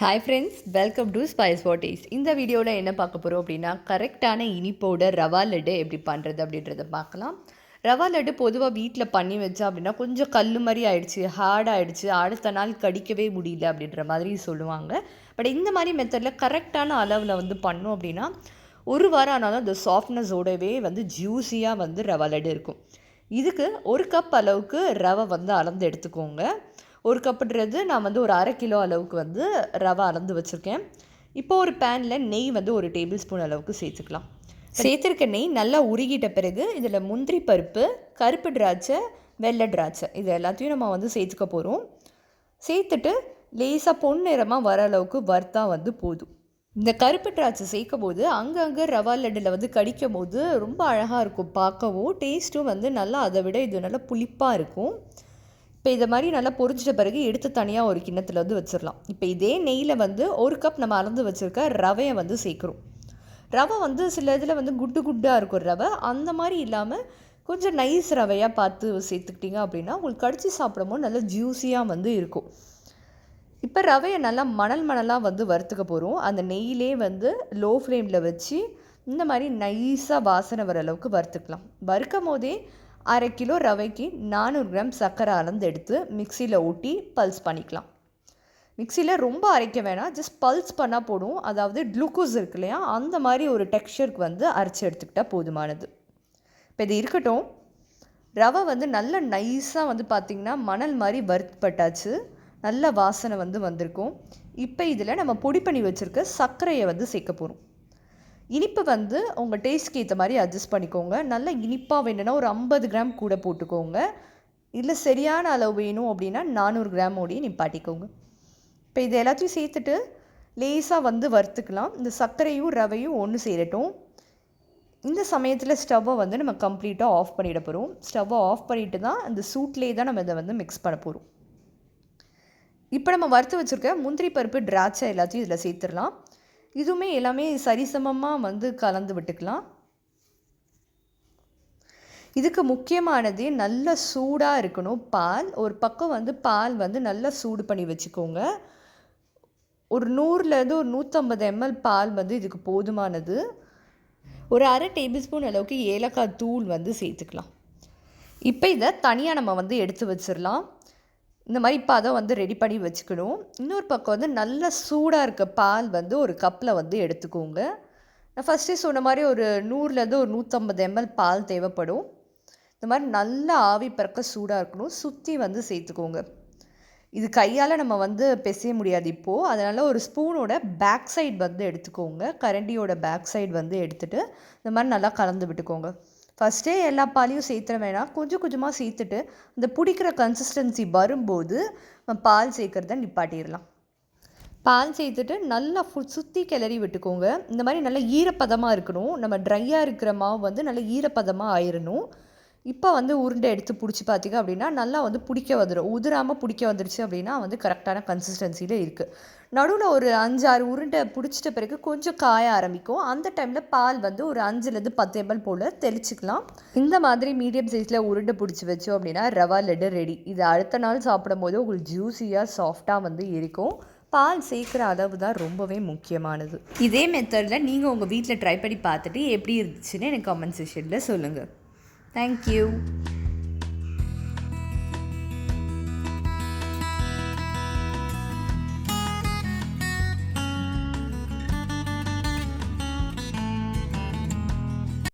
Hi friends welcome to spice வாட்டிஸ் இந்த வீடியோவில் என்ன பார்க்க போகிறோம் அப்படின்னா கரெக்டான இனிப்போட ரவா லட்டு எப்படி பண்ணுறது அப்படின்றத பார்க்கலாம். ரவா லட்டு பொதுவாக வீட்டில் பண்ணி வச்சா அப்படின்னா கொஞ்சம் கல் மாதிரி ஆயிடுச்சு ஹார்ட் ஆயிடுச்சு அடுத்த நாள் கடிக்கவே முடியல அப்படின்ற மாதிரி சொல்லுவாங்க. பட் இந்த மாதிரி மெத்தடில் கரெக்டான அளவில் வந்து பண்ணோம் அப்படின்னா ஒரு வாரம் ஆனாலும் அந்த சாஃப்ட்னஸோடவே வந்து ஜூஸியாக வந்து ரவா லட்டு இருக்கும். இதுக்கு ஒரு கப் அளவுக்கு ரவை வந்து அளந்து எடுத்துக்கோங்க. ஒரு கப்புன்றது நான் வந்து ஒரு அரை கிலோ அளவுக்கு வந்து ரவை அளந்து வச்சுருக்கேன். இப்போ ஒரு பேனில் நெய் வந்து ஒரு டேபிள் ஸ்பூன் அளவுக்கு சேர்த்துக்கலாம். சேர்த்துருக்க நெய் நல்லா உருகிட்ட பிறகு இதில் முந்திரி பருப்பு கருப்பு திராட்சை வெள்ளை திராட்சை இது எல்லாத்தையும் நம்ம வந்து சேர்த்துக்க போகிறோம் சேர்த்துட்டு லேசாக பொன்னிறமாக வர அளவுக்கு வர்த்தா வந்து போதும். இந்த கருப்பு திராட்சை சேர்க்கும் போது அங்கங்கே ரவா லட்டில் வந்து கடிக்கும் போது ரொம்ப அழகாக இருக்கும். பார்க்கவும் டேஸ்ட்டும் வந்து நல்லா அதை விட இது நல்லா புளிப்பாக இருக்கும். இப்போ இதை மாதிரி நல்லா பொரிச்சிட்ட பிறகு எடுத்து தனியாக ஒரு கிண்ணத்தில் வந்து வச்சிடலாம் இப்போ இதே நெய்யில் வந்து ஒரு கப் நம்ம அளந்து வச்சுருக்க ரவையை வந்து சேர்க்குறோம். ரவை வந்து சில இதில் வந்து குட்டு குட்டாக இருக்கும் ரவை. அந்த மாதிரி இல்லாமல் கொஞ்சம் நைஸ் ரவையாக பார்த்து சேர்த்துக்கிட்டிங்க அப்படின்னா உங்களுக்கு கடிச்சு சாப்பிடும்போது நல்லா ஜூஸியாக வந்து இருக்கும். இப்போ ரவையை நல்லா மணல் மணலாக வந்து வறுத்துக்க போகிறோம் அந்த நெய்யிலே வந்து லோ ஃப்ளேமில் வச்சு இந்த மாதிரி நைஸாக வாசனை வர அளவுக்கு வறுத்துக்கலாம். வறுக்கும் போதே அரை கிலோ ரவைக்கு நானூறு கிராம் சர்க்கரை அளந்து எடுத்து மிக்சியில் ஊட்டி பல்ஸ் பண்ணிக்கலாம். மிக்சியில் ரொம்ப அரைக்க வேணாம். ஜஸ்ட் பல்ஸ் பண்ணால் போடும் அதாவது குளுக்கோஸ் இருக்கு இல்லையா? அந்த மாதிரி ஒரு டெக்ஸ்சருக்கு வந்து அரைச்சி எடுத்துக்கிட்டால் போதுமானது. இப்போ இது இருக்கட்டும். ரவை வந்து நல்ல நைஸாக வந்து பார்த்திங்கன்னா மணல் மாதிரி வறுத்துப்பட்டாச்சு. நல்ல வாசனை வந்து வந்திருக்கும். இப்போ இதில் நம்ம பொடி பண்ணி வச்சுருக்க சர்க்கரையை வந்து சேர்க்க போகிறோம் இனிப்பு வந்து உங்கள் டேஸ்ட்க்கு ஏற்ற மாதிரி அட்ஜஸ்ட் பண்ணிக்கோங்க. நல்ல இனிப்பாக வேணும்னா ஒரு ஐம்பது கிராம் கூட போட்டுக்கோங்க. இல்லை சரியான அளவு வேணும் அப்படின்னா நானூறு கிராம் ஓடி நிப்பாட்டிக்கோங்க. இப்போ இது எல்லாத்தையும் சேர்த்துட்டு லேசாக வந்து வறுத்துக்கலாம். இந்த சர்க்கரையும் ரவையும் ஒன்று சேரட்டும். இந்த சமயத்தில் ஸ்டவ்வை வந்து நம்ம கம்ப்ளீட்டாக ஆஃப் பண்ணிட போகிறோம் ஸ்டவ்வை ஆஃப் பண்ணிட்டு தான் அந்த சூட்லேயே தான் நம்ம இதை வந்து மிக்ஸ் பண்ண போகிறோம் இப்போ நம்ம வறுத்து வச்சுருக்க முந்திரி பருப்பு திராட்சை எல்லாத்தையும் இதில் சேர்த்துடலாம். இதுவுமே எல்லாமே சரிசமமாக வந்து கலந்து விட்டுக்கலாம். இதுக்கு முக்கியமானதே நல்ல சூடாக இருக்கணும். பால் ஒரு பக்கம் வந்து பால் வந்து நல்லா சூடு பண்ணி வச்சுக்கோங்க. ஒரு நூறுலேருந்து ஒரு நூற்றம்பது எம்எல் பால் வந்து இதுக்கு போதுமானது. ஒரு அரை டேபிள் ஸ்பூன் அளவுக்கு ஏலக்காய் தூள் வந்து சேர்த்துக்கலாம். இப்போ இதை தனியாக நம்ம வந்து எடுத்து வச்சிடலாம் இந்த மாதிரி பதம் வந்து ரெடி பண்ணி வச்சுக்கணும். இன்னொரு பக்கம் வந்து நல்ல சூடாக இருக்க பால் வந்து ஒரு கப்பில் வந்து எடுத்துக்கோங்க. நான் ஃபஸ்ட்டே சொன்ன மாதிரி ஒரு நூறுலேருந்து ஒரு நூற்றம்பது எம்எல் பால் தேவைப்படும். இந்த மாதிரி நல்ல ஆவி பறக்க சூடாக இருக்கணும். சுற்றி வந்து சேர்த்துக்கோங்க. இது கையால் நம்ம வந்து பிசைய முடியாது இப்போது அதனால் ஒரு ஸ்பூனோட பேக் சைடு வந்து எடுத்துக்கோங்க. கரண்டியோட பேக் சைடு வந்து எடுத்துகிட்டு இந்த மாதிரி நல்லா கலந்து விட்டுக்கோங்க. ஃபஸ்ட்டே எல்லா பாலையும் சேர்த்துட வேணாம். கொஞ்சம் கொஞ்சமாக சேர்த்துட்டு இந்த பிடிக்கிற கன்சிஸ்டன்சி வரும்போது பால் சேர்க்குறத நிப்பாட்டிடலாம். பால் சேர்த்துட்டு நல்லா ஃபுல் சுற்றி கிளறி விட்டுக்கோங்க. இந்த மாதிரி நல்லா ஈரப்பதமாக இருக்கணும். நம்ம ட்ரையாக இருக்கிற மாவு வந்து நல்லா ஈரப்பதமாக ஆயிடணும் இப்போ வந்து உருண்டை எடுத்து பிடிச்சி பார்த்திங்க அப்படின்னா நல்லா வந்து பிடிக்க வந்துடும் உதிராமல் பிடிக்க வந்துடுச்சு அப்படின்னா வந்து கரெக்டான கன்சிஸ்டன்சியில் இருக்குது நடுவில் ஒரு அஞ்சாறு உருண்டை பிடிச்சிட்ட பிறகு கொஞ்சம் காய ஆரம்பிக்கும். அந்த டைமில் பால் வந்து ஒரு அஞ்சுலேருந்து பத்து எம்எல் போல் தெளிச்சிக்கலாம். இந்த மாதிரி மீடியம் சைஸில் உருண்டை பிடிச்சி வச்சோம் அப்படின்னா ரவா லட்டு ரெடி இது அடுத்த நாள் சாப்பிடும் போது உங்களுக்கு ஜூஸியாக சாஃப்டாக வந்து இருக்கும். பால் சேர்க்குற அளவு தான் ரொம்பவே முக்கியமானது. இதே மெத்தடில் நீங்கள் உங்கள் வீட்டில் ட்ரை பண்ணி பார்த்துட்டு எப்படி இருந்துச்சுன்னு எனக்கு கமெண்ட் செஷனில் சொல்லுங்கள் Thank you.